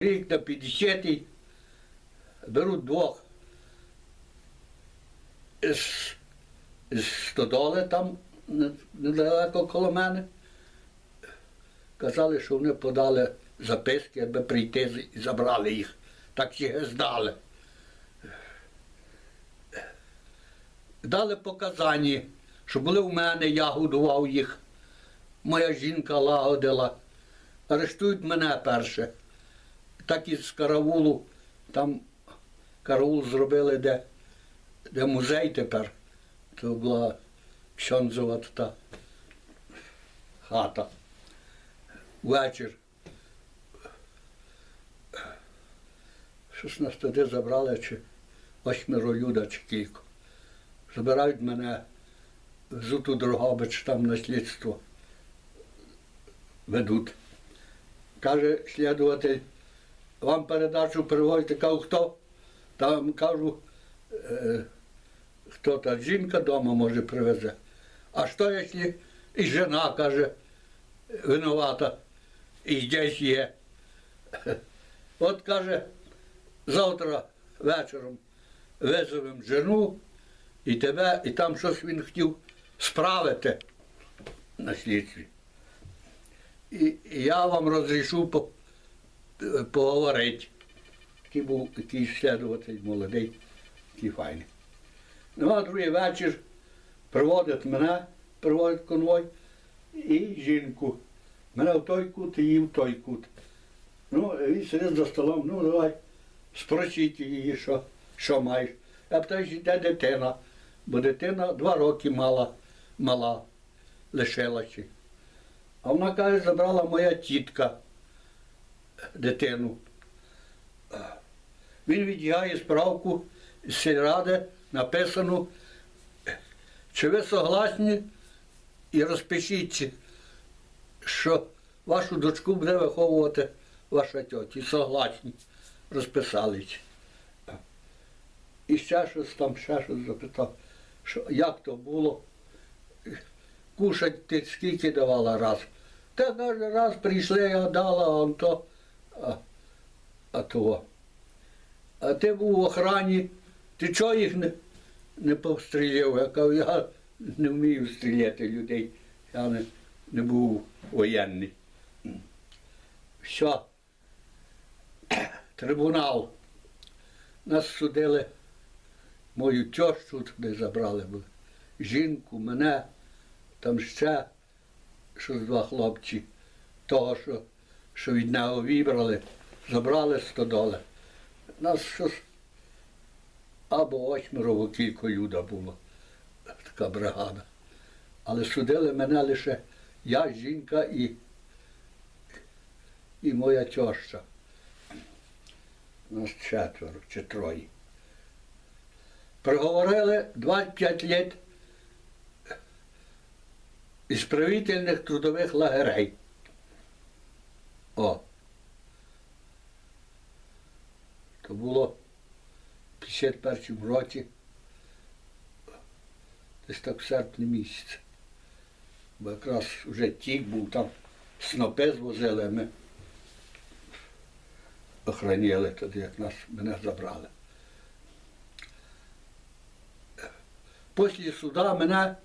рік на 50-й беруть двох з, стодоли там недалеко коло мене. Казали, що вони подали записки, аби прийти і забрали їх. Так ще здали. Дали показання, що були в мене, я годував їх. Моя жінка лагодила. Арештують мене перше. Так і з караулу, там караул зробили, де, де музей тепер. То була Ксьонзова та хата. Вечір. Щось нас туди забрали, чи восьмеро люда, чи кілько. Забирають мене, везуть у Дрогобич, там на слідство ведуть. Каже слідуватель, вам передачу привозите, кажу, хто? Там кажу, е, хто та жінка вдома може привезе. А що, якщо і жена каже, винувата, і здесь є. От каже, завтра вечором визовемо жену і тебе, і там щось він хотів справити на слідстві. І, я вам розрішу поговорити. Такий був якийсь слідуватель молодий, такий файний. Ну, а другий вечір приводить мене, приводить конвой і жінку. Мене в той кут і її в той кут. Ну, він сидить за столом, ну давай, спросіть її, що, що маєш. Я питаю, де дитина, бо дитина два роки мала, мала, лишилася. А вона каже, забрала моя тітка дитину. Він віддягає справку з сільради, написано, чи ви согласні і розпишіться, що вашу дочку буде виховувати ваша тьотя. І согласні. Розписалися. І ще щось там, ще щось запитав, що, як то було. Кушать ти скільки давала раз. Та каже, раз прийшли, я дала, а то, а, того. А ти був в охрані, ти чого їх не, не повстріляв? Я кажу, я не вмію стріляти людей. Я не, не був воєнний. Все. Трибунал. Нас судили, мою тещу туди забрали. Жінку, мене, там ще щось два хлопці. Того, що, що від нього вибрали, забрали 100 доларів. Нас щось або восьмеро, кілька люда було, така бригада. Але судили мене лише я, жінка і, і моя теща. Нас четверо чи троє. Приговорили 25 літ ісправительних трудових лагерей. О. То було в 51 році, десь так в серпні місяці. Бо якраз вже тік був, там снопи звозили, ми охраняли тоді, як нас мене забрали. Після суда мене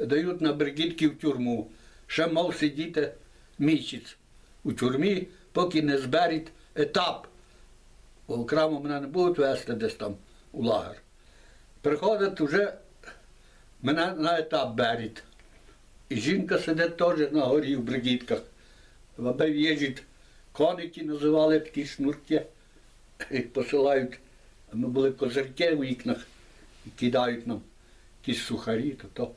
дають на бригітки в тюрму. Ще мав сидіти місяць у тюрмі, поки не зберіть етап. Бо окремо мене не будуть вести десь там у лагер. Приходить вже мене на етап беруть. І жінка сидить теж на горі в бригітках. Аби їжджуть коники, називали такі шнурки, їх посилають. А ми були козирки в вікнах і кидають нам якісь сухарі, то то.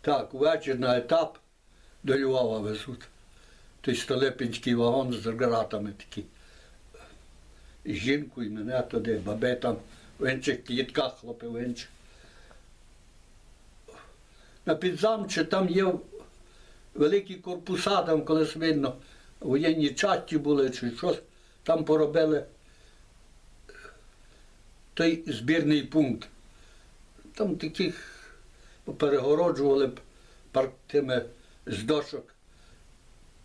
Так, увечері на етап до Львова везуть. Той столипінський вагон з гратами такі. І жінку, і мене туди, бабе там в інших клітках, хлопи в інших. На підзамче там є великі корпуса, там колись видно, воєнні часті були чи щось, там поробили той збірний пункт. Там таких перегороджували тими з дошок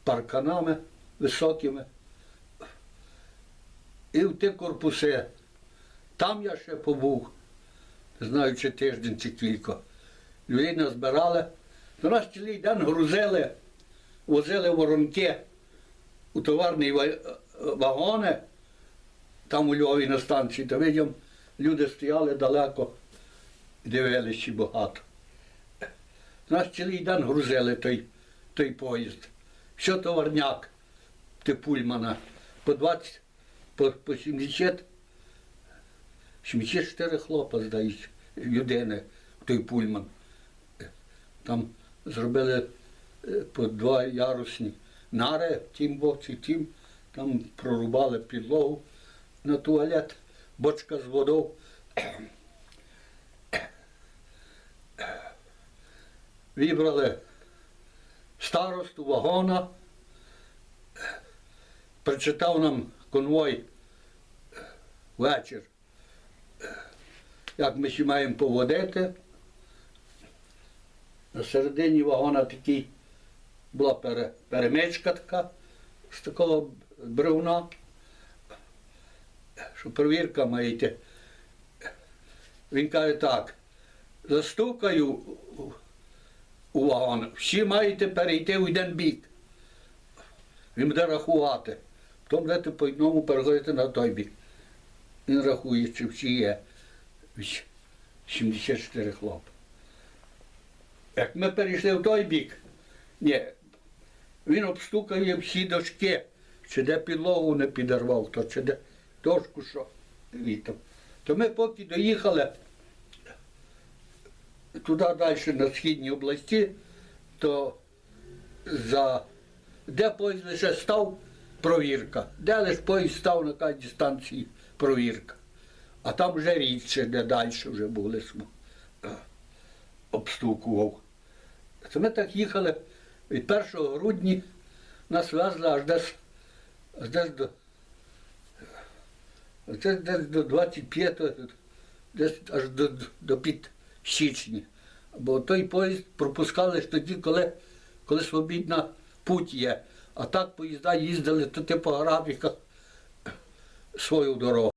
парканами високими. І в ті корпуси. Там я ще побув, не знаю, чи тиждень, чи кілька. Людей назбирали. До нас цілий день грузили, возили воронки у товарні вагони, там у Львові на станції, то видім, люди стояли далеко, дивилися багато. Нас цілий день грузили той, той поїзд. Що товарняк, ти пульмана, по 20, по, по 70, 74 хлопа, здається, людини, той пульман. Там зробили е, по два ярусні нари тім боці, тім, там прорубали підлогу на туалет, бочка з водою. Вибрали старосту вагона, прочитав нам конвой вечір, як ми ще маємо поводити. На середині вагона такий була пере, перемичка така з такого бревна, що перевірка має йти. Він каже так, застукаю у- у всі маєте перейти в один бік. Він буде рахувати. Потім будете по одному переходити на той бік. Він рахує, чи всі є. 74 хлопці. Як ми перейшли в той бік, ні, він обстукає всі дошки, чи де підлогу не підірвав, то чи де дошку що вітав. То ми поки доїхали туди далі на східній області, то за де поїзд лише став провірка, де лише поїзд став на кожній станції провірка. А там вже рідше, де далі вже були смо обстукував. Це ми так їхали від 1 грудня, нас везли аж десь, аж десь до, десь, десь до 25, десь аж до, до під січня. Бо той поїзд пропускали тоді, коли, коли свобідна путь є. А так поїзда їздили то ти по графіках свою дорогу.